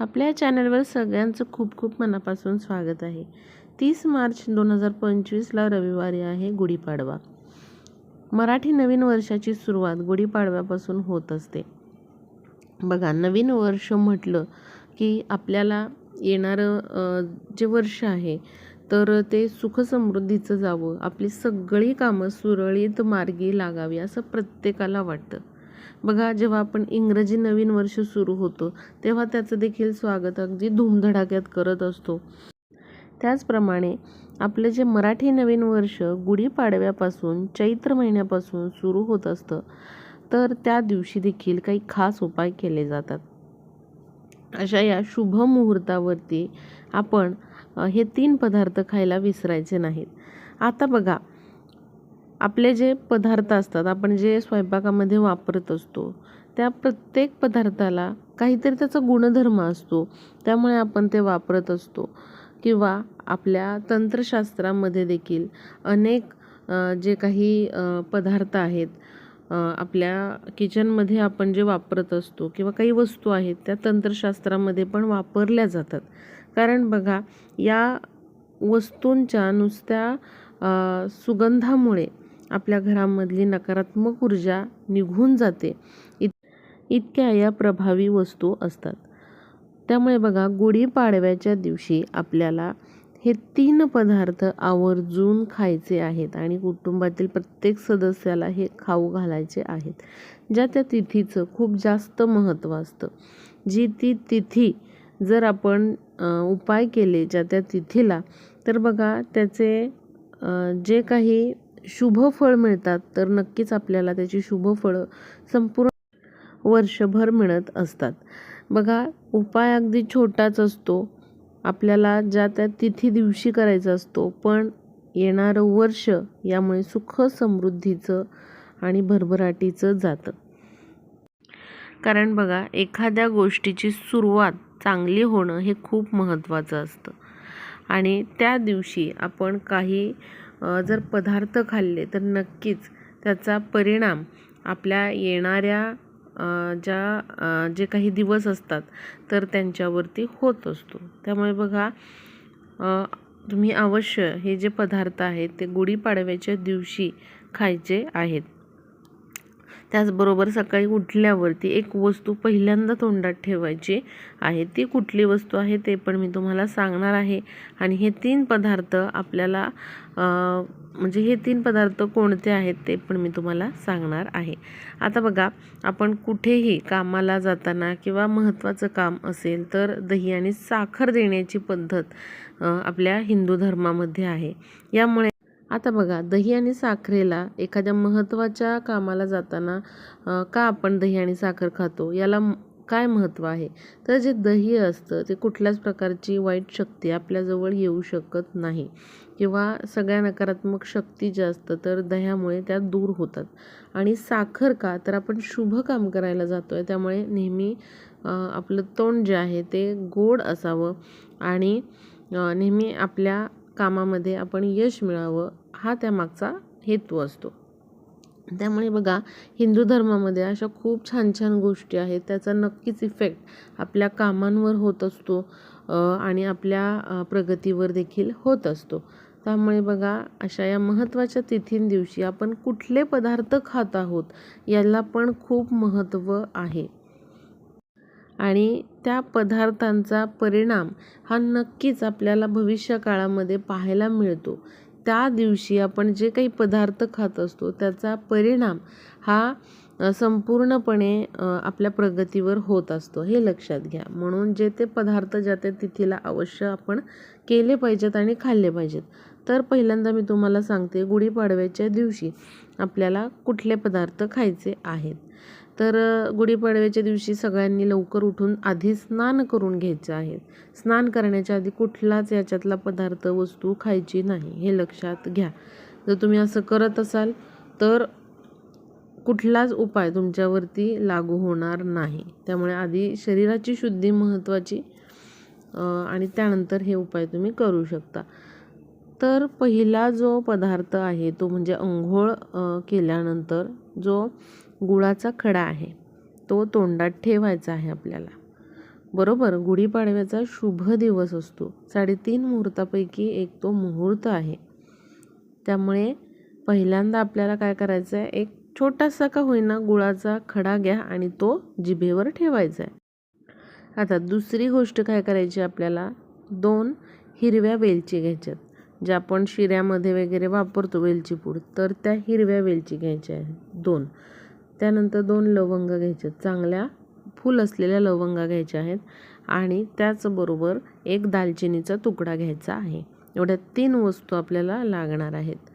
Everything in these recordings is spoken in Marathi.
आपल्या चॅनलवर सगळ्यांचं खूप खूप मनापासून स्वागत आहे. तीस मार्च दोन हजार पंचवीसला रविवारी आहे गुढीपाडवा. मराठी नवीन वर्षाची सुरुवात गुढीपाडव्यापासून होत असते. बघा नवीन वर्ष म्हटलं की आपल्याला येणारं जे वर्ष आहे तर ते सुखसमृद्धीचं जावं. आपली सगळी कामं सुरळीत मार्गी लागावी असं प्रत्येकाला वाटतं. बघा जेव्हा आपण इंग्रजी नवीन वर्ष सुरू होतो तेव्हा त्याचं देखील स्वागत अगदी धूमधडाक्यात करत असतो. त्याचप्रमाणे आपलं जे मराठी नवीन वर्ष गुढीपाडव्यापासून चैत्र महिन्यापासून सुरू होत असतं तर त्या दिवशी देखील काही खास उपाय केले जातात. अशा या शुभ मुहूर्तावरती आपण हे तीन पदार्थ खायला विसरायचे नाहीत. आता बघा आपले जे पदार्थ असतात आपण जे स्वयंपाकामध्ये वापरत असतो त्या प्रत्येक पदार्थाला काहीतरी त्याचा गुणधर्म असतो. त्यामुळे आपण ते वापरत असतो. किंवा आपल्या तंत्रशास्त्रामध्ये देखील अनेक जे काही पदार्थ आहेत आपल्या किचनमध्ये आपण जे वापरत असतो किंवा काही वस्तू आहेत त्या तंत्रशास्त्रामध्ये पण वापरल्या जातात. कारण बघा या वस्तूंच्या नुसत्या सुगंधामुळे आपल्या घरामधली नकारात्मक ऊर्जा निघून जाते. इत इतक्या या प्रभावी वस्तू असतात. त्यामुळे बघा गुढीपाडव्याच्या दिवशी आपल्याला हे तीन पदार्थ आवर्जून खायचे आहेत आणि कुटुंबातील प्रत्येक सदस्याला हे खाऊ घालायचे आहेत. ज्या त्या तिथीचं खूप जास्त महत्त्व असतं. जी ती तिथी जर आपण उपाय केले ज्या त्या तिथीला तर बघा त्याचे जे काही शुभ फळ मिळतात तर नक्कीच आपल्याला त्याची शुभ फळं संपूर्ण वर्षभर मिळत असतात. बघा उपाय अगदी छोटाच असतो. आपल्याला ज्या त्या तिथी दिवशी करायचा असतो पण येणारं वर्ष यामुळे सुख समृद्धीचं आणि भरभराटीचं जातं. कारण बघा एखाद्या गोष्टीची सुरुवात चांगली होणं हे खूप महत्त्वाचं असतं. आणि त्या दिवशी आपण काही जर पदार्थ खाल्ले तर नक्कीच त्याचा परिणाम आपल्या येणाऱ्या ज्या जे काही दिवस असतात तर त्यांच्यावरती होत असतो. त्यामुळे बघा तुम्ही अवश्य हे जे पदार्थ आहेत ते गुढीपाडव्याच्या दिवशी खायचे आहेत. त्याचबरोबर सकाळी उठल्यावरती एक वस्तू पहिल्यांदा तोंडात ठेवायची आहे. ती कुठली वस्तू आहे ते पण मी तुम्हाला सांगणार आहे. आणि हे तीन पदार्थ आपल्याला म्हणजे हे तीन पदार्थ कोणते आहेत ते पण मी तुम्हाला सांगणार आहे. आता बघा आपण कुठेही कामाला जाताना किंवा महत्त्वाचं काम असेल तर दही आणि साखर देण्याची पद्धत आपल्या हिंदू धर्मामध्ये आहे. यामुळे आता बघा दही आणि साखरेला एखाद्या महत्त्वाच्या कामाला जाताना का आपण दही आणि साखर खातो? याला काय महत्त्व आहे? तर जे दही असतं ते कुठल्याच प्रकारची वाईट शक्ती आपल्याजवळ येऊ शकत नाही. किंवा सगळ्या नकारात्मक शक्ती ज्या असतं तर दह्यामुळे त्या दूर होतात. आणि साखर का? तर आपण शुभ काम करायला जातो आहे त्यामुळे नेहमी आपलं तोंड जे आहे ते गोड असावं. आणि नेहमी आपल्या कामामध्ये आपण यश मिळावं हा त्यामागचा हेतू असतो. त्यामुळे बघा हिंदू धर्मामध्ये अशा खूप छान छान गोष्टी आहेत. त्याचा नक्कीच इफेक्ट आपल्या कामांवर होत असतो आणि आपल्या प्रगतीवर देखील होत असतो. त्यामुळे बघा अशा या महत्त्वाच्या तिथींदिवशी आपण कुठले पदार्थ खात आहोत याला पण खूप महत्त्व आहे. आणि त्या पदार्थांचा परिणाम हा नक्कीच आपल्याला भविष्य काळामध्ये पाहायला मिळतो. त्या दिवशी आपण जे काही पदार्थ खात असतो त्याचा परिणाम हा संपूर्णपणे आपल्या प्रगतीवर होत असतो. हे लक्षात घ्या. म्हणून जे ते पदार्थ ज्या त्या तिथीला अवश्य आपण केले पाहिजेत आणि खाल्ले पाहिजेत. तर पहिल्यांदा मी तुम्हाला सांगते गुढीपाडव्याच्या दिवशी आपल्याला कुठले पदार्थ खायचे आहेत. तर गुढीपाडव्याच्या दिवशी सगळ्यांनी लवकर उठून आधी स्नान करून घ्यायचं आहे स्नान करण्याच्या आधी कुठलाच याच्यातला पदार्थ वस्तू खायची नाही हे लक्षात घ्या. जर तुम्ही असं करत असाल तर कुठलाच उपाय तुमच्यावरती लागू होणार नाही. त्यामुळे आधी शरीराची शुद्धी महत्त्वाची आणि त्यानंतर हे उपाय तुम्ही करू शकता. तर पहिला जो पदार्थ आहे तो म्हणजे अंघोळ केल्यानंतर जो गुळाचा खडा आहे तो तोंडात ठेवायचा आहे आपल्याला. बरोबर गुढीपाडव्याचा शुभ दिवस असतो. साडेतीन मुहूर्तापैकी एक तो मुहूर्त आहे. त्यामुळे पहिल्यांदा आपल्याला काय करायचं आहे एक छोटासा का होईना गुळाचा खडा घ्या आणि तो जिभेवर ठेवायचा आहे आता दुसरी गोष्ट काय करायची आपल्याला? दोन हिरव्या वेलची घ्यायच्यात. ज्या आपण शिऱ्यामध्ये वगैरे वापरतो वेलची पूड तर त्या हिरव्या वेलची घ्यायच्या आहेत. दोन. त्यानंतर दोन लवंग घ्यायच्या चांगल्या फुल असलेल्या लवंगा घ्यायच्या आहेत. आणि त्याचबरोबर एक दालचिनीचा तुकडा घ्यायचा आहे. एवढ्या तीन वस्तू आपल्याला लागणार आहेत.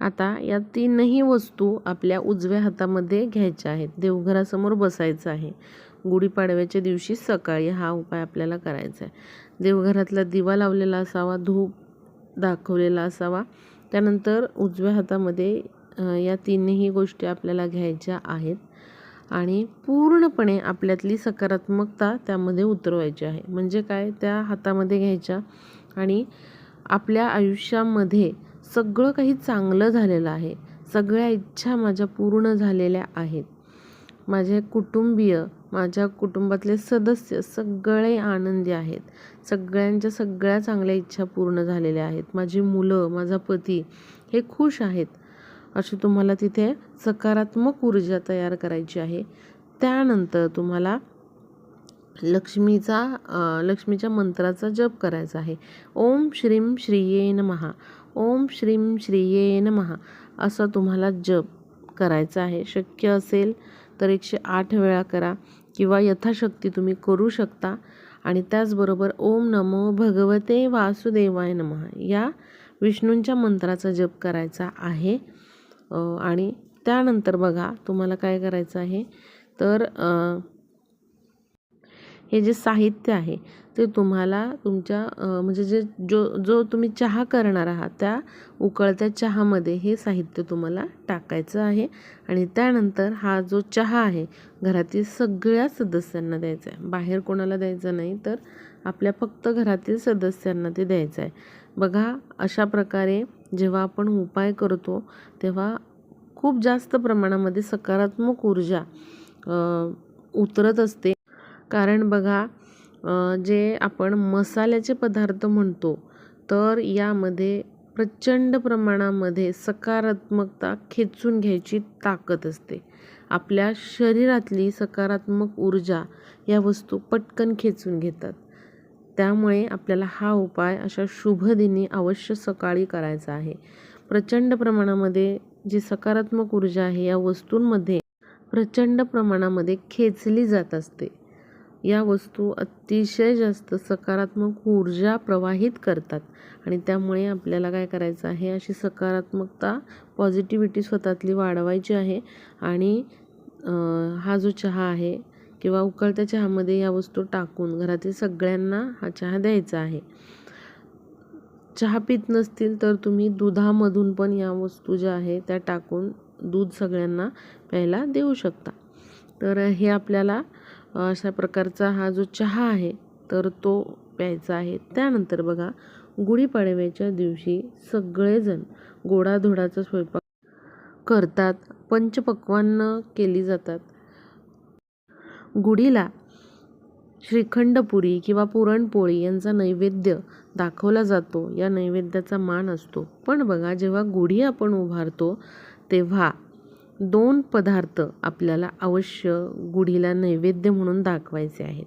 आता या तीनही वस्तू आपल्या उजव्या हातामध्ये घ्यायच्या आहेत. देवघरासमोर बसायचं आहे. गुढीपाडव्याच्या दिवशी सकाळी हा उपाय आपल्याला करायचा आहे. देवघरातला दिवा लावलेला असावा धूप दाखवलेला असावा. त्यानंतर उजव्या हातामध्ये या तीनही गोष्टी आपल्याला घ्यायच्या आहेत आणि पूर्णपणे आपल्यातली सकारात्मकता त्यामध्ये उतरवायची आहे. म्हणजे काय? त्या हातामध्ये घ्यायच्या आणि आपल्या आयुष्यामध्ये सगळं काही चांगलं झालेलं आहे. सगळ्या इच्छा माझ्या पूर्ण झालेल्या आहेत. माझे कुटुंबीय माझ्या कुटुंबातले सदस्य सगळे आनंदी आहेत. सगळ्यांच्या सगळ्या चांगल्या इच्छा पूर्ण झालेल्या आहेत. माझी मुलं माझा पती हे खुश आहेत. अशी तुम्हाला तिथे सकारात्मक ऊर्जा तयार करायची आहे. त्यानंतर तुम्हाला लक्ष्मीचा लक्ष्मीच्या मंत्राचा जप करायचा आहे. ओम श्रीम श्रीये नमहा ओम श्रीम श्रीये नमहा असं तुम्हाला जप करायचा आहे. शक्य असेल तर एकशे आठ वेळा करा किंवा यथाशक्ती तुम्ही करू शकता. आणि त्याचबरोबर ओम नमो भगवते वासुदेवाय नमः या विष्णूंच्या मंत्राचा जप करायचा आहे. आणि त्यानंतर बघा तुम्हाला काय करायचं आहे? तर हे जे साहित्य आहे ते तुम्हाला तुमच्या म्हणजे जे जो जो तुम्ही चहा करणार आहात त्या उकळत्या चहामध्ये हे साहित्य तुम्हाला टाकायचं आहे. आणि त्यानंतर हा जो चहा आहे घरातील सगळ्या सदस्यांना द्यायचा आहे. बाहेर कोणाला द्यायचं नाही तर आपल्या फक्त घरातील सदस्यांना ते द्यायचं आहे. बघा अशा प्रकारे जेव्हा आपण उपाय करतो तेव्हा खूप जास्त प्रमाणामध्ये सकारात्मक ऊर्जा उतरत असते. कारण बघा जे आपण मसाल्याचे पदार्थ म्हणतो तर यामध्ये प्रचंड प्रमाणामध्ये सकारात्मकता खेचून घ्यायची ताकद असते. आपल्या शरीरातली सकारात्मक ऊर्जा या वस्तू पटकन खेचून घेतात. त्यामुळे आपल्याला हा उपाय अशा शुभदिनी अवश्य सकाळी करायचा आहे. प्रचंड प्रमाणामध्ये जी सकारात्मक ऊर्जा आहे या वस्तूंमध्ये प्रचंड प्रमाणामध्ये खेचली जात असते. या वस्तू अतिशय जास्त सकारात्मक ऊर्जा प्रवाहित करतात. आणि त्यामुळे आपल्याला काय करायचं आहे? अशी सकारात्मकता पॉझिटिव्हिटी स्वतःतली वाढवायची आहे. आणि हा जो चहा आहे किंवा उकळत्या चहामध्ये या वस्तू टाकून घरातील सगळ्यांना हा चहा द्यायचा आहे. चहा पित नसतील तर तुम्ही दुधामधून पण या वस्तू ज्या आहे त्या टाकून दूध सगळ्यांना प्यायला देऊ शकता. तर हे आपल्याला अशा प्रकारचा हा जो चहा आहे तर तो प्यायचा आहे. त्यानंतर बघा गुढीपाडव्याच्या दिवशी सगळेजण गोडाधोडाचा स्वयंपाक करतात पंचपक्वान्न केली जातात. गुढीला श्रीखंडपुरी किंवा पुरणपोळी यांचा नैवेद्य दाखवला जातो. या नैवेद्याचा मान असतो. पण बघा जेव्हा गुढी आपण उभारतो तेव्हा दोन पदार्थ आपल्याला अवश्य गुढीला नैवेद्य म्हणून दाखवायचे आहेत.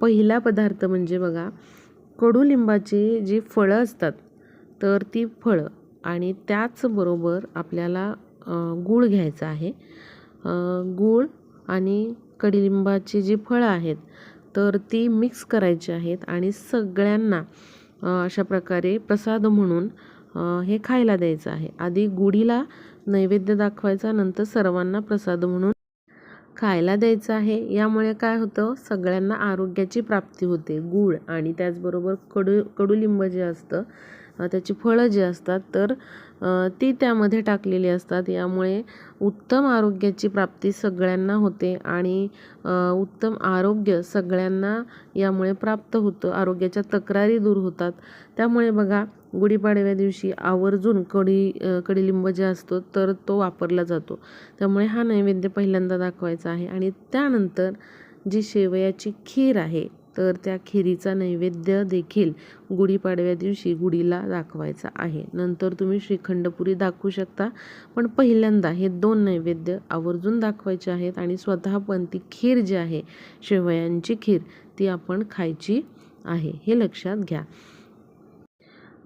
पहिला पदार्थ म्हणजे बघा कडुलिंबाची जी फळं असतात तर ती फळं आणि त्याचबरोबर आपल्याला गूळ घ्यायचा आहे. गूळ आणि कडुलिंबाची जी फळं आहेत तर ती मिक्स करायची आहेत आणि सगळ्यांना अशा प्रकारे प्रसाद म्हणून हे खायला द्यायचं आहे. आधी गुढीला नैवेद्य दाखवायचा नंतर सर्वांना प्रसाद म्हणून खायला द्यायचं आहे. यामुळे काय होतं? सगळ्यांना आरोग्याची प्राप्ती होते. गूळ आणि त्याचबरोबर कडू कडुलिंब जे असतं त्याची फळं जी असतात तर ती त्यामध्ये टाकलेली असतात. यामुळे उत्तम आरोग्याची प्राप्ती सगळ्यांना होते आणि उत्तम आरोग्य सगळ्यांना यामुळे प्राप्त होतं. आरोग्याच्या तक्रारी दूर होतात. त्यामुळे बघा गुढीपाडव्या दिवशी आवर्जून कढी कडीलिंब जे असतो तर तो वापरला जातो. त्यामुळे हा नैवेद्य पहिल्यांदा दाखवायचा आहे. आणि त्यानंतर जी शेवयाची खीर आहे तर त्या खिरीचा नैवेद्य देखील गुढीपाडव्या दिवशी गुढीला दाखवायचा आहे. नंतर तुम्ही श्रीखंडपुरी दाखवू शकता. पण पहिल्यांदा हे दोन नैवेद्य आवर्जून दाखवायचे आहेत आणि स्वतः पण ती खीर जी आहे शेवयांची खीर ती आपण खायची आहे. हे लक्षात घ्या.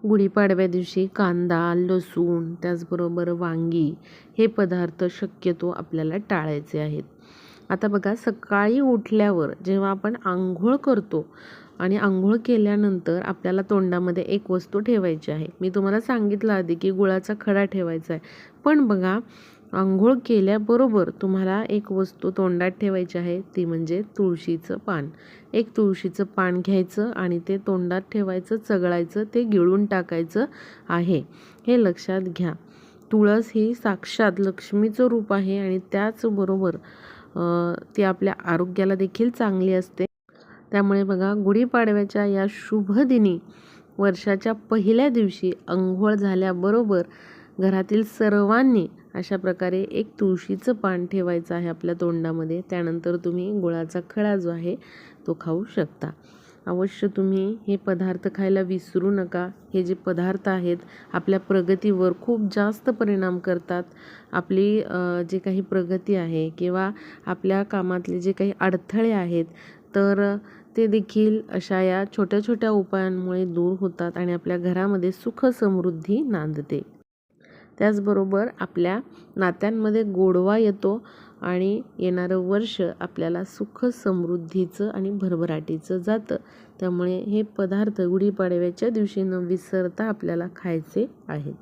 गुढीपाडव्या दिवशी कांदा लसूण त्याचबरोबर वांगी हे पदार्थ शक्यतो आपल्याला टाळायचे आहेत. आता बघा सकाळी उठल्यावर जेव्हा आपण आंघोळ करतो आणि आंघोळ केल्यानंतर आपल्याला तोंडामध्ये एक वस्तू ठेवायची आहे. मी तुम्हाला सांगितलं आधी की गुळाचा खडा ठेवायचा आहे. पण बघा आंघोळ केल्याबरोबर तुम्हाला एक वस्तू तोंडात ठेवायची आहे ती म्हणजे तुळशीचं पान. एक तुळशीचं पान घ्यायचं आणि ते तोंडात ठेवायचं चगळायचं ते गिळून टाकायचं आहे. हे लक्षात घ्या. तुळस ही साक्षात लक्ष्मीचं रूप आहे आणि त्याचबरोबर ती आपल्या आरोग्याला देखील चांगली असते. त्यामुळे बघा गुढीपाडव्याच्या या शुभदिनी वर्षाच्या पहिल्या दिवशी अंघोळ झाल्याबरोबर घरातील सर्वांनी अशा प्रकारे एक तुळशीचं पान ठेवायचं आहे आपल्या तोंडामध्ये. त्यानंतर तुम्ही गुळाचा खडा जो आहे तो खाऊ शकता. अवश्य तुम्ही हे पदार्थ खायला विसरू नका. हे जे पदार्थ आहेत आपल्या प्रगतीवर खूप जास्त परिणाम करतात. आपली जे काही प्रगती आहे किंवा आपल्या कामातले जे काही अडथळे आहेत तर ते देखील अशा या छोट्या छोट्या उपायांमुळे दूर होतात आणि आपल्या घरामध्ये सुख समृद्धी नांदते. त्याचबरोबर आपल्या नात्यांमध्ये गोडवा येतो आणि येणारं वर्ष आपल्याला सुख समृद्धीचं आणि भरभराटीचं जातं. त्यामुळे हे पदार्थ गुढीपाडव्याच्या दिवशी न विसरता आपल्याला खायचे आहेत.